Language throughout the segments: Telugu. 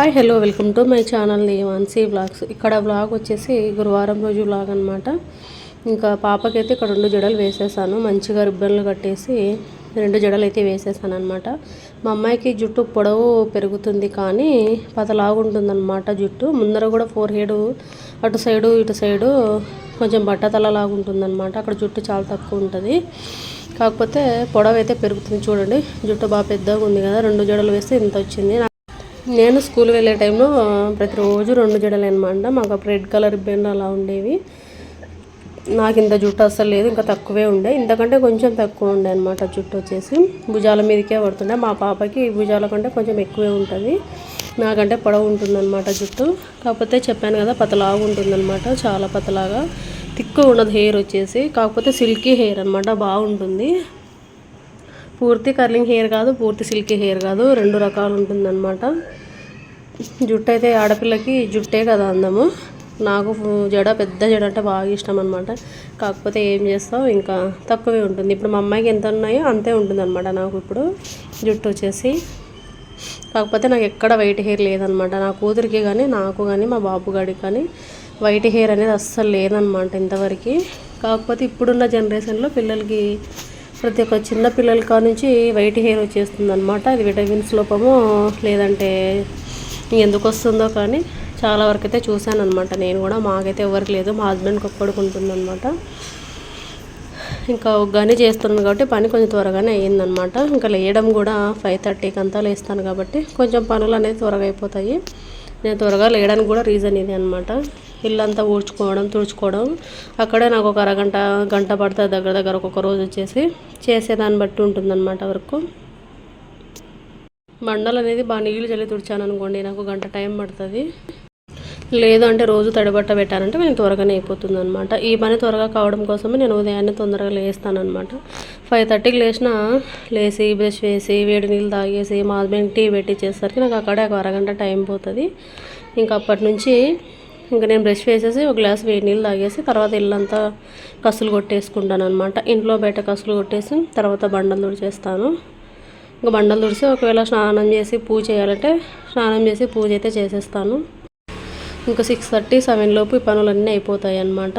Hi hello welcome to my channel Devansi vlogs ఇక్కడ వ్లాగ్ వచ్చేసి గురువారం రోజు వ్లాగ్ అనమాట ఇంకా పాపకైతే ఇక్కడ రెండు జడలు వేసేసాను. మంచిగా రిబ్బన్లు కట్టేసి రెండు జడలు అయితే వేసేసాను అనమాట మా అమ్మాయికి జుట్టు పొడవు పెరుగుతుంది కానీ పతలాగుంటుందన్నమాట జుట్టు. ముందర కూడా ఫోర్ హెడ్ అటు సైడు ఇటు సైడు కొంచెం బట్టతలలాగా ఉంటుందన్నమాట అక్కడ జుట్టు చాలా తక్కువ ఉంటుంది. కాకపోతే పొడవు అయితే పెరుగుతుంది చూడండి. జుట్టు బాగా పెద్దగా ఉంది కదా. రెండు జడలు వేస్తే ఇంత వచ్చింది. నేను స్కూల్ వెళ్ళే టైంలో ప్రతిరోజు రెండు జడలు అనమాట మాకు అప్పుడు రెడ్ కలర్ రిబ్బన్ అలా ఉండేవి. నాకు ఇంత జుట్టు అస్సలు లేదు ఇంకా తక్కువే ఉండే. ఇంతకంటే కొంచెం తక్కువ ఉండే అనమాట జుట్టు వచ్చేసి. భుజాల మీదకే పడుతుండే. మా పాపకి భుజాల కంటే కొంచెం ఎక్కువే ఉంటుంది. నాకంటే పొడవు ఉంటుందన్నమాట జుట్టు. కాకపోతే చెప్పాను కదా పతలాగా ఉంటుందన్నమాట. చాలా పతలాగా. తిక్కు ఉండదు హెయిర్ వచ్చేసి. కాకపోతే సిల్కీ హెయిర్ అనమాట బాగుంటుంది. పూర్తి కర్లింగ్ హెయిర్ కాదు పూర్తి సిల్కీ హెయిర్ కాదు. రెండు రకాలు ఉంటుందన్నమాట. జుట్టు అయితే ఆడపిల్లకి జుట్టే కదా అందము. నాకు జడ పెద్ద జడ అంటే బాగా ఇష్టం అనమాట కాకపోతే ఏం చేస్తావు? ఇంకా తక్కువే ఉంటుంది. ఇప్పుడు మా అమ్మాయికి ఎంత ఉన్నాయో అంతే ఉంటుంది అనమాట నాకు ఇప్పుడు జుట్టు వచ్చేసి. కాకపోతే నాకు ఎక్కడ వైట్ హెయిర్ లేదనమాట నా కూతురికి కానీ నాకు కానీ మా బాబు గాడికి కానీ వైట్ హెయిర్ అనేది అస్సలు లేదనమాట ఇంతవరకు. కాకపోతే ఇప్పుడున్న జనరేషన్లో పిల్లలకి ప్రతి ఒక్క చిన్న పిల్లల కా నుంచి వైట్ హెయిర్ వచ్చేస్తుంది అనమాట అది విటమిన్స్ లోపము లేదంటే ఎందుకు వస్తుందో కానీ చాలా వరకు అయితే చూశాను అనమాట నేను కూడా మాకైతే ఎవరికి లేదు మా హస్బెండ్కి ఒక్కడికి ఉంటుందన్నమాట ఇంకా ఒగ్గానే చేస్తున్నాను కాబట్టి పని కొంచెం త్వరగానే అయ్యిందనమాట ఇంకా లేయడం కూడా ఫైవ్ థర్టీకి అంతా లేస్తాను కాబట్టి కొంచెం పనులు అనేది త్వరగా అయిపోతాయి. నేను త్వరగా లేయడానికి కూడా రీజన్ ఇది అనమాట ఇల్లంతా ఊడ్చుకోవడం తుడుచుకోవడం అక్కడే నాకు ఒక అరగంట గంట పడుతుంది దగ్గర దగ్గర ఒక్కొక్క రోజు వచ్చేసి. చేసేదాన్ని బట్టి ఉంటుందన్నమాట వరకు. బండలు అనేది బాగా నీళ్ళు చల్లి తుడిచాను అనుకోండి నాకు గంట టైం పడుతుంది. లేదు అంటే రోజు తడిబట్ట పెట్టానంటే నేను త్వరగానే అయిపోతుంది అనమాట ఈ పని త్వరగా కావడం కోసమే నేను ఉదయాన్నే తొందరగా లేస్తానమాట ఫైవ్ థర్టీకి లేచిన లేచి బ్రష్ వేసి వేడి నీళ్ళు తాగేసి మా హస్బెండ్ టీ పెట్టించేసరికి నాకు అక్కడే ఒక అరగంట టైం పోతుంది. ఇంకా అప్పటి నుంచి ఇంకా నేను బ్రష్ వేసేసి ఒక గ్లాస్ వేడి నీళ్ళు తాగేసి తర్వాత ఇల్లంతా కసులు కొట్టేసుకుంటాను అనమాట ఇంట్లో బయట కసులు కొట్టేసి తర్వాత బండలు తుడిచేస్తాను. ఇంకా బండలు తుడిసి ఒకవేళ స్నానం చేసి పూజ చేయాలంటే స్నానం చేసి పూజ అయితే చేసేస్తాను. ఇంకా సిక్స్ థర్టీ సెవెన్ లోపు ఈ పనులన్నీ అయిపోతాయి అన్నమాట.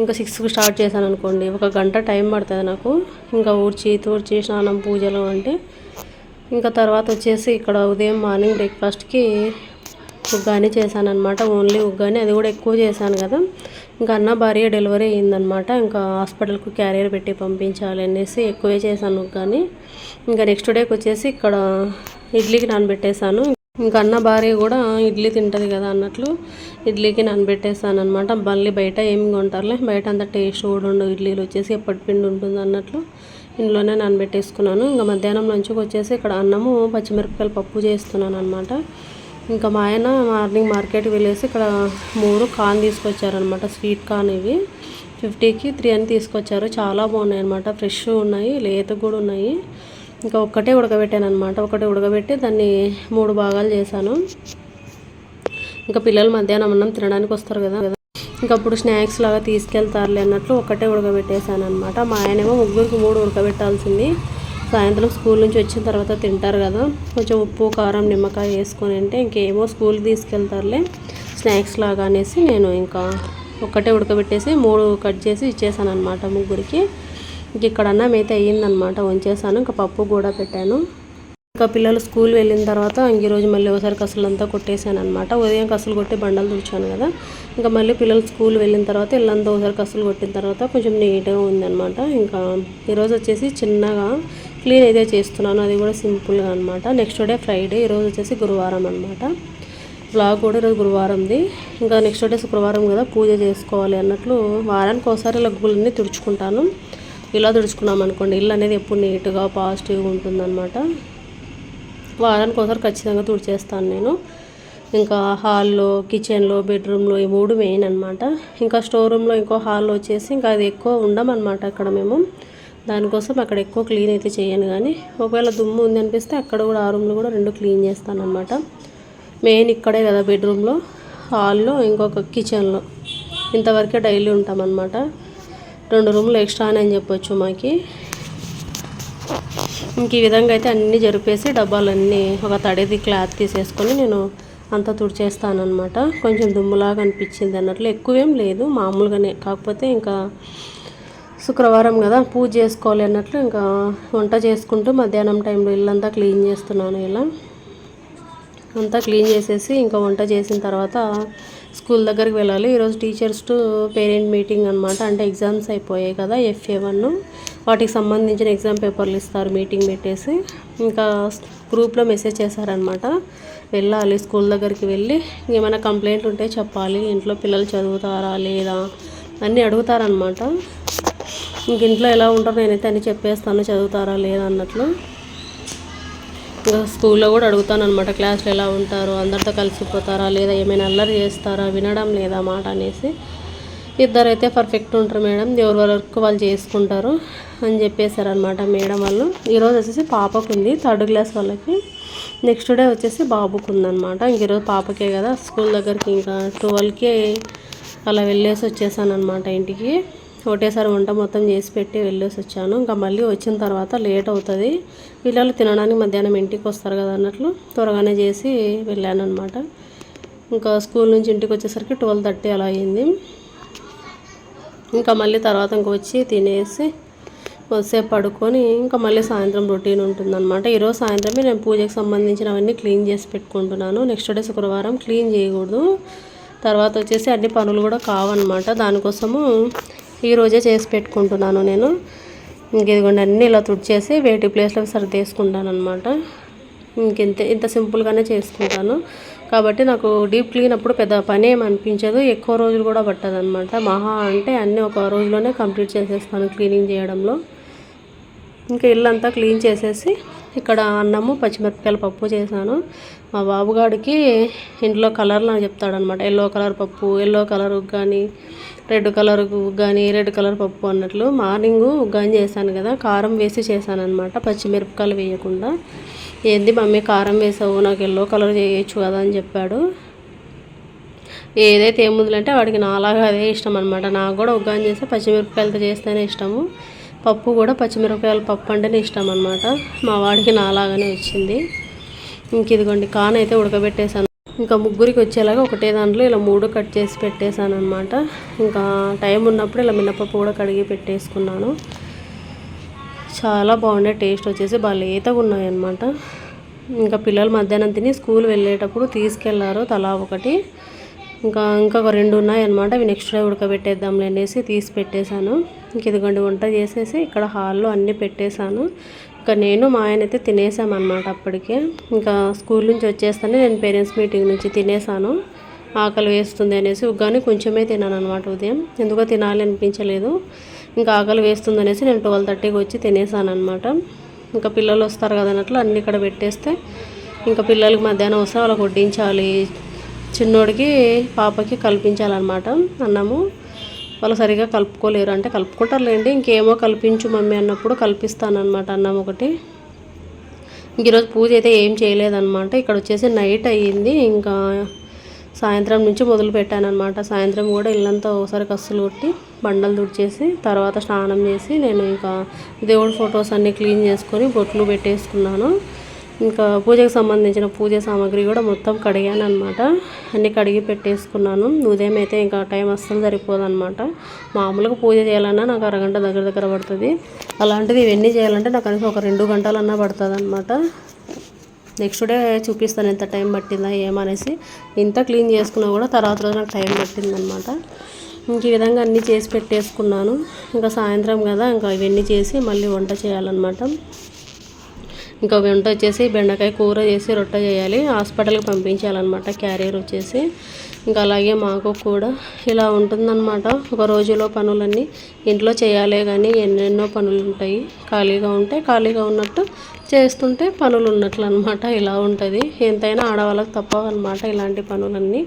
ఇంకా సిక్స్కి స్టార్ట్ చేశాను అనుకోండి. ఒక గంట టైం పడుతుంది నాకు. ఇంకా ఊడ్చి తూడ్చి స్నానం పూజలు అంటే. ఇంకా తర్వాత వచ్చేసి ఇక్కడ ఉదయం మార్నింగ్ బ్రేక్ఫాస్ట్కి ఉగ్గాని చేశాను అనమాట ఓన్లీ ఉగ్గాని అది కూడా ఎక్కువ చేశాను కదా. ఇంకా అన్న భార్య డెలివరీ అయ్యిందనమాట ఇంకా హాస్పిటల్కు క్యారియర్ పెట్టి పంపించాలి అనేసి ఎక్కువే చేశాను ఉగ్గాని. ఇంకా నెక్స్ట్ డేకి వచ్చేసి ఇక్కడ ఇడ్లీకి నానబెట్టేశాను. ఇంకా అన్న భార్య కూడా ఇడ్లీ తింటుంది కదా అన్నట్లు ఇడ్లీకి నానబెట్టేస్తాను అనమాట మళ్ళీ బయట ఏమి కొంటారులే బయట అంత టేస్ట్ కూడా ఉండవు ఇడ్లీలు వచ్చేసి ఎప్పటి పిండి ఉంటుంది అన్నట్లు ఇంట్లోనే నానబెట్టేసుకున్నాను. ఇంకా మధ్యాహ్నం లంచ్కి వచ్చేసి ఇక్కడ అన్నము పచ్చిమిరపకాయలు పప్పు చేస్తున్నాను అనమాట ఇంకా మా ఆయన మార్నింగ్ మార్కెట్కి వెళ్ళేసి ఇక్కడ మూడు కాన్ తీసుకొచ్చారనమాట స్వీట్ కాన్ ఇవి. ఫిఫ్టీకి త్రీ అని తీసుకొచ్చారు. చాలా బాగున్నాయి అనమాట ఫ్రెష్ ఉన్నాయి లేత కూడా ఉన్నాయి. ఇంకా ఒక్కటే ఉడకబెట్టాను అనమాట ఒకటి ఉడకబెట్టి దాన్ని మూడు భాగాలు చేశాను. ఇంకా పిల్లలు మధ్యాహ్నం అన్నం తినడానికి వస్తారు కదా. ఇంకా అప్పుడు స్నాక్స్ లాగా తీసుకెళ్తారులే అన్నట్లు ఒకటే ఉడకబెట్టేశాను అనమాట మా ఆయనేమో ముగ్గురికి మూడు ఉడకబెట్టాల్సింది. సాయంత్రం స్కూల్ నుంచి వచ్చిన తర్వాత తింటారు కదా. కొంచెం ఉప్పు కారం నిమ్మకాయ వేసుకొని అంటే ఇంకేమో స్కూల్కి తీసుకెళ్తారులే. స్నాక్స్ లాగా అనేసి నేను ఇంకా ఒక్కటే ఉడకబెట్టేసి మూడు కట్ చేసి ఇచ్చేసాను అనమాట ముగ్గురికి. ఇంక ఇక్కడ అన్నం అయితే అయ్యిందనమాట ఉంచేసాను ఇంకా పప్పు కూడా పెట్టాను. ఇంకా పిల్లలు స్కూల్ వెళ్ళిన తర్వాత ఇంక ఈరోజు మళ్ళీ ఒకసారి కసులు అంతా కొట్టేసాను అనమాట ఉదయం కసులు కొట్టి బండలు తుడిచాను కదా. ఇంకా మళ్ళీ పిల్లలు స్కూల్ వెళ్ళిన తర్వాత ఇల్లంతా ఒకసారి కసులు కొట్టిన తర్వాత కొంచెం నీట్గా ఉందన్నమాట. ఇంకా ఈరోజు వచ్చేసి చిన్నగా క్లీన్ అయితే చేస్తున్నాను. అది కూడా సింపుల్గా అనమాట నెక్స్ట్ డే ఫ్రైడే. ఈరోజు వచ్చేసి గురువారం అనమాట బ్లాగ్ కూడా ఈరోజు గురువారంది. ఇంకా నెక్స్ట్ డే శుక్రవారం కదా పూజ చేసుకోవాలి అన్నట్లు వారానికి ఒకసారి లగ్గులన్నీ తుడుచుకుంటాను. ఇలా తుడుచుకున్నాం అనుకోండి ఇల్లు అనేది ఎప్పుడు నీట్గా పాజిటివ్గా ఉంటుందన్నమాట. వారానికి ఒకసారి ఖచ్చితంగా తుడిచేస్తాను నేను. ఇంకా హాల్లో కిచెన్లో బెడ్రూమ్లో ఈ మూడు మెయిన్ అనమాట ఇంకా స్టోర్ రూమ్లో ఇంకో హాల్లో వచ్చేసి ఇంకా అది ఎక్కువ ఉండమన్నమాట అక్కడ మేము. దానికోసం అక్కడ ఎక్కువ క్లీన్ అయితే చేయను కానీ ఒకవేళ దుమ్ము ఉంది అనిపిస్తే అక్కడ కూడా ఆ రూమ్లో కూడా రెండు క్లీన్ చేస్తాను అనమాట మెయిన్ ఇక్కడే కదా బెడ్రూమ్లో హాల్లో ఇంకొక కిచెన్లో. ఇంతవరకే డైలీ ఉంటామన్నమాట. రెండు రూమ్లు ఎక్స్ట్రా అని చెప్పొచ్చు మాకి. ఇంక ఈ విధంగా అయితే అన్నీ జరిపేసి డబ్బాలన్నీ ఒక తడిది క్లాత్ తీసేసుకొని నేను అంతా తుడిచేస్తాను అనమాట కొంచెం దుమ్ములాగా అనిపించింది అన్నట్లు ఎక్కువేం లేదు మామూలుగానే. కాకపోతే ఇంకా శుక్రవారం కదా పూజ చేసుకోవాలి అన్నట్లు ఇంకా వంట చేసుకుంటూ మధ్యాహ్నం టైంలో ఇల్లంతా క్లీన్ చేస్తున్నాను ఇలా. అంతా క్లీన్ చేసేసి ఇంకా వంట చేసిన తర్వాత స్కూల్ దగ్గరికి వెళ్ళాలి. ఈరోజు టీచర్స్ టు పేరెంట్ మీటింగ్ అనమాట అంటే ఎగ్జామ్స్ అయిపోయాయి కదా ఎఫ్ఏ వన్ వాటికి సంబంధించిన ఎగ్జామ్ పేపర్లు ఇస్తారు మీటింగ్ పెట్టేసి. ఇంకా గ్రూప్లో మెసేజ్ చేశారనమాట వెళ్ళాలి స్కూల్ దగ్గరికి వెళ్ళి ఏమైనా కంప్లైంట్ ఉంటే చెప్పాలి. ఇంట్లో పిల్లలు చదువుతారా లేదా? అన్నీ అడుగుతారనమాట ఇంక ఇంట్లో ఎలా ఉంటారో నేనైతే అన్నీ చెప్పేస్తాను చదువుతారా లేదా అన్నట్లు. ఇంకా స్కూల్లో కూడా అడుగుతాను అనమాట క్లాస్లో ఎలా ఉంటారు? అందరితో కలిసిపోతారా? లేదా ఏమైనా అల్లరి చేస్తారా? వినడం లేదా? మాట అనేసి. ఇద్దరైతే పర్ఫెక్ట్ ఉంటారు మేడం ఎవరి వర్క్ వాళ్ళు చేసుకుంటారు అని చెప్పేశారనమాట మేడం వాళ్ళు. ఈరోజు వచ్చేసి పాపకు ఉంది థర్డ్ క్లాస్ వాళ్ళకి. నెక్స్ట్ డే వచ్చేసి బాబుకు ఉందనమాట ఇంక ఈరోజు పాపకే కదా స్కూల్ దగ్గరికి ఇంకా ట్వెల్వ్కి అలా వెళ్ళేసి వచ్చేసాను అనమాట ఇంటికి. ఒకటేసారి వంట మొత్తం చేసి పెట్టి వెళ్ళేసి వచ్చాను. ఇంకా మళ్ళీ వచ్చిన తర్వాత లేట్ అవుతుంది. పిల్లలు తినడానికి మధ్యాహ్నం ఇంటికి వస్తారు కదా అన్నట్లు త్వరగానే చేసి వెళ్ళాను అనమాట ఇంకా స్కూల్ నుంచి ఇంటికి వచ్చేసరికి ట్వెల్వ్ థర్టీ అలా అయింది. ఇంకా మళ్ళీ తర్వాత ఇంక వచ్చి తినేసి కొద్దిసేపు పడుకొని ఇంకా మళ్ళీ సాయంత్రం రొటీన్ ఉంటుందన్నమాట. ఈరోజు సాయంత్రమే నేను పూజకి సంబంధించినవన్నీ క్లీన్ చేసి పెట్టుకుంటున్నాను. నెక్స్ట్ డే శుక్రవారం క్లీన్ చేయకూడదు. తర్వాత వచ్చేసి అన్ని పనులు కూడా కావన్నమాట. దానికోసము ఈరోజే చేసి పెట్టుకుంటున్నాను నేను. ఇంకేదిగోండి అన్నీ ఇలా తుడిచేసి వేటి ప్లేస్లో సర్దేసుకుంటాను అనమాట ఇంకెంత ఇంత సింపుల్గానే చేసుకుంటాను. కాబట్టి నాకు డీప్ క్లీన్ అప్పుడు పెద్ద పని ఏమి అనిపించదు. ఎక్కువ రోజులు కూడా పట్టదు అనమాట మహా అంటే అన్నీ ఒక రోజులోనే కంప్లీట్ చేసేస్తాను క్లీనింగ్ చేయడంలో. ఇంకా ఇల్లంతా క్లీన్ చేసేసి ఇక్కడ అన్నము పచ్చిమిరపకాయల పప్పు చేశాను. మా బాబుగాడికి ఇంట్లో కలర్లు చెప్తాడనమాట ఎల్లో కలర్ పప్పు ఎల్లో కలర్ కానీ రెడ్ కలర్ కానీ రెడ్ కలర్ పప్పు అన్నట్లు మార్నింగ్ ఉగ్గాని చేశాను కదా. కారం వేసి చేశాను అనమాట పచ్చిమిరపకాయలు వేయకుండా. ఏంది మమ్మీ కారం వేసావు నాకు ఎల్లో కలర్ చేయొచ్చు కదా అని చెప్పాడు. ఏదైతే ఏముందంటే వాడికి నాలాగా అదే ఇష్టం అనమాట నాకు కూడా ఉగ్గాని చేస్తే పచ్చిమిరపకాయలతో చేస్తేనే ఇష్టము. పప్పు కూడా పచ్చిమిరపకాయల పప్పు అంటేనే ఇష్టం అనమాట మా వాడికి నాలాగానే వచ్చింది. ఇంక ఇదిగోండి కాన్ అయితే ఉడకబెట్టేశాను. ఇంకా ముగ్గురికి వచ్చేలాగా ఒకటే దాంట్లో ఇలా మూడు కట్ చేసి పెట్టేశాను అనమాట ఇంకా టైం ఉన్నప్పుడు ఇలా మినపప్పు కూడా కడిగి పెట్టేసుకున్నాను. చాలా బాగుండే టేస్ట్ వచ్చేసి బాగా లేతగా ఉన్నాయన్నమాట ఇంకా పిల్లలు మధ్యాహ్నం తిని స్కూల్ వెళ్ళేటప్పుడు తీసుకెళ్ళారు తలా ఒకటి. ఇంకా ఇంకా ఒక రెండు ఉన్నాయన్నమాట అవి నెక్స్ట్ డే ఉడకబెట్టేద్దాంలే అనేసి తీసి పెట్టేశాను. ఇంక ఇదిగోండి వంట చేసేసి ఇక్కడ హాల్లో అన్నీ పెట్టేశాను. ఇంకా నేను మా ఆయన అయితే తినేసామన్నమాట అప్పటికే. ఇంకా స్కూల్ నుంచి వచ్చేస్తానే నేను పేరెంట్స్ మీటింగ్ నుంచి తినేసాను ఆకలి వేస్తుంది అనేసి ఉగ్గాని కొంచెమే తిన్నాను అనమాట ఉదయం. ఎందుకో తినాలి అనిపించలేదు. ఇంకా ఆకలి వేస్తుంది అనేసి నేను ట్వెల్వ్ థర్టీకి వచ్చి తినేసాను అనమాట ఇంకా పిల్లలు వస్తారు కదా అన్నట్లు అన్ని ఇక్కడ పెట్టేస్తే ఇంకా పిల్లలకి మధ్యాహ్నం వస్తే వాళ్ళకి వడ్డించాలి. చిన్నోడికి పాపకి కల్పించాలన్నమాట అన్నము. వాళ్ళు సరిగా కలుపుకోలేరు. అంటే కలుపుకుంటారులేండి ఇంకేమో కల్పించు మమ్మీ అన్నప్పుడు కల్పిస్తానమాట అన్నం ఒకటి. ఇంక ఈరోజు పూజ అయితే ఏం చేయలేదన్నమాట. ఇక్కడ వచ్చేసి నైట్ అయ్యింది. ఇంకా సాయంత్రం నుంచి మొదలు పెట్టానమాట సాయంత్రం కూడా ఇల్లంతా ఒకసారి కస్సులు కొట్టి బండలు తుడిచేసి తర్వాత స్నానం చేసి నేను ఇంకా దేవుడి ఫొటోస్ అన్నీ క్లీన్ చేసుకొని బొట్లు పెట్టేసుకున్నాను. ఇంకా పూజకు సంబంధించిన పూజ సామాగ్రి కూడా మొత్తం కడిగాను అనమాట అన్నీ కడిగి పెట్టేసుకున్నాను. ఉదయం అయితే ఇంకా టైం అస్సలు సరిపోదు అనమాట మామూలుగా పూజ చేయాలన్నా నాకు అరగంట దగ్గర దగ్గర పడుతుంది. అలాంటిది ఇవన్నీ చేయాలంటే నాకు కనీసం ఒక రెండు గంటలన్నా పడుతుంది అనమాట నెక్స్ట్ డే చూపిస్తాను ఎంత టైం పట్టిందా ఏమనేసి. ఇంత క్లీన్ చేసుకున్నా కూడా తర్వాత రోజు నాకు టైం పట్టిందనమాట ఇంక ఈ విధంగా అన్నీ చేసి పెట్టేసుకున్నాను. ఇంకా సాయంత్రం కదా ఇంకా ఇవన్నీ చేసి మళ్ళీ వంట చేయాలన్నమాట. ఇంకా వెంట వచ్చేసి బెండకాయ కూర చేసి రొట్టె చేయాలి. హాస్పిటల్కి పంపించాలన్నమాట క్యారియర్ వచ్చేసి. ఇంకా అలాగే మాకు కూడా ఇలా ఉంటుందన్నమాట. ఒక రోజులో పనులన్నీ ఇంట్లో చేయాలి కానీ ఎన్నెన్నో పనులు ఉంటాయి ఖాళీగా ఉంటే ఖాళీగా ఉన్నట్టు చేస్తుంటే పనులు ఉన్నట్లు అనమాట ఇలా ఉంటుంది. ఎంతైనా ఆడవాళ్ళకి తప్పవన్నమాట ఇలాంటి పనులన్నీ.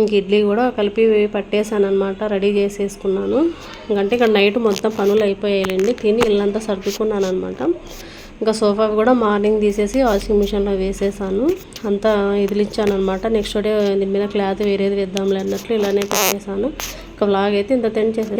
ఇంక ఇడ్లీ కూడా కలిపి పట్టేశాను అనమాట రెడీ చేసేసుకున్నాను. ఇంకంటే ఇక్కడ నైట్ మొత్తం పనులు అయిపోయాయండి తిని ఇల్లంతా సర్దుకున్నాను అనమాట ఇంకా సోఫా కూడా మార్నింగ్ తీసేసి వాషింగ్ మిషన్లో వేసేసాను. అంతా ఇదిలిచ్చాను అనమాట నెక్స్ట్ డే దీని మీద క్లాత్ వేరేది వేద్దాంలే అన్నట్లు ఇలానే పెట్టేశాను ఇంకా వ్లాగ్ అయితే ఇంత తెంచేసి